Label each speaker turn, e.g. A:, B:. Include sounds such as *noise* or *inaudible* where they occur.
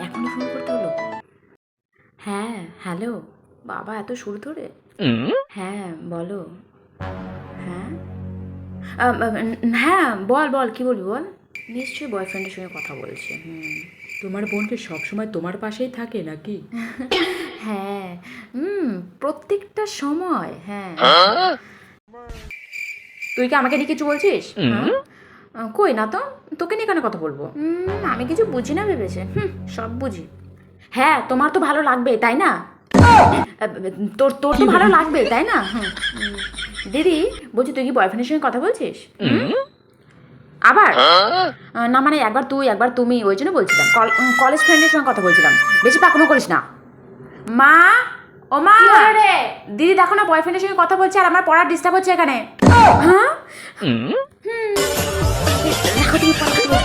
A: এখনই ফোন করতে হলো? হ্যাঁ হ্যালো বাবা এত সুর ধরে? হ্যাঁ বলো। হ্যাঁ? হ্যাঁ বল বল কি বলবি বল? নিশ্চয়ই বয়ফ্রেন্ডের সঙ্গে কথা বলছে হুম।
B: তোমার বোনকে সবসময় তোমার পাশেই থাকে নাকি? *laughs*
A: হ্যাঁ হুম প্রত্যেকটা সময় হ্যাঁ। তুই কি আমাকে নিয়ে কিছু বলছিস? হ্যাঁ? কই না তো? তোকে নিয়ে কেন কথা বলব? আমি কিছু বুঝি না ভেবেছে। হুম সব বুঝি। হ্যাঁ তোমার তো ভালো লাগবে তাই না? তোর তোর তো ভালো লাগবে তাই না? হুম, হুম। দিদি বলছি তুই কি বয়ফ্রেন্ডের সঙ্গে কথা বলছিস? আবার? না মানে একবার তুই একবার তুমি ওই জন্য বলছিলাম। কল- কলেজ ফ্রেন্ডের সঙ্গে কথা বলছিলাম। বেশি পাকমো করিস না। মা ও মা! রে? দিদি দেখো না বয়ফ্রেন্ডের সঙ্গে কথা বলছে আর আমার পড়ার ডিস্টার্ব হচ্ছে এখানে। হ্যাঁ? Buka.